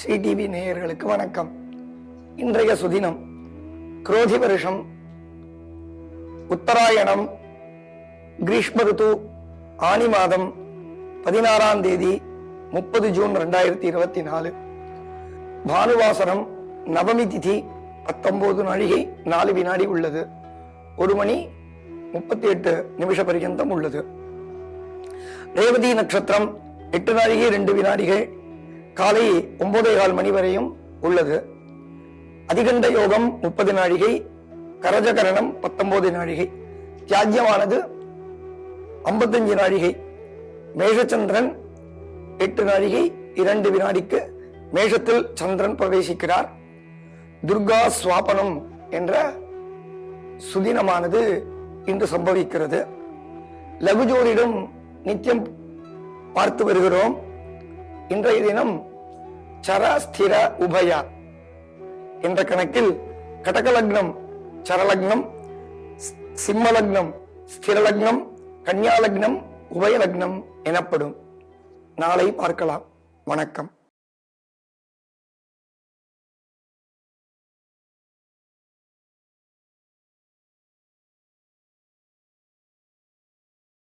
Sri TV நேயர்களுக்கு வணக்கம். இன்றைய சுதினம் குரோதி வருஷம். உத்தராயணம் கிரீஷ்ம ரித்து ஆனி மாதம் பதினாறாம் தேதி முப்பது ஜூன் ரெண்டாயிரத்தி இருபத்தி நாலு. பானுவாசனம் நவமி திதி பத்தொன்பது நாழிகை நாலு வினாடி உள்ளது. ஒரு மணி முப்பத்தி எட்டு நிமிஷ பர்யந்தம் உள்ளது. ரேவதி நட்சத்திரம் எட்டு நாழிகை ரெண்டு வினாடிகள் காலை ஒன்பதே கால் மணி வரையும் உள்ளது. அதிகண்ட யோகம் முப்பது நாழிகை கரஜகரணம் பத்தொன்பது நாழிகை. தியாஜ்யமானது ஐம்பத்தஞ்சு நாழிகை. மேஷச்சந்திரன் எட்டு நாழிகை இரண்டு வினாடிக்கு மேஷத்தில் சந்திரன் பிரவேசிக்கிறார். துர்கா சுவாபனம் என்ற சுதினமானது இன்று சம்பவிக்கிறது. லகுஜோரிடம் நித்தியம் பார்த்து வருகிறோம். இன்றைய தினம் சராஸ்திர உபயா. என்ற கணக்கில் கடகலக்னம் சரலக்னம் சிம்மலக்னம் ஸ்திரலக்னம் கன்னியாலக்னம் உபயலக்னம் எனப்படும். நாளை பார்க்கலாம். வணக்கம்.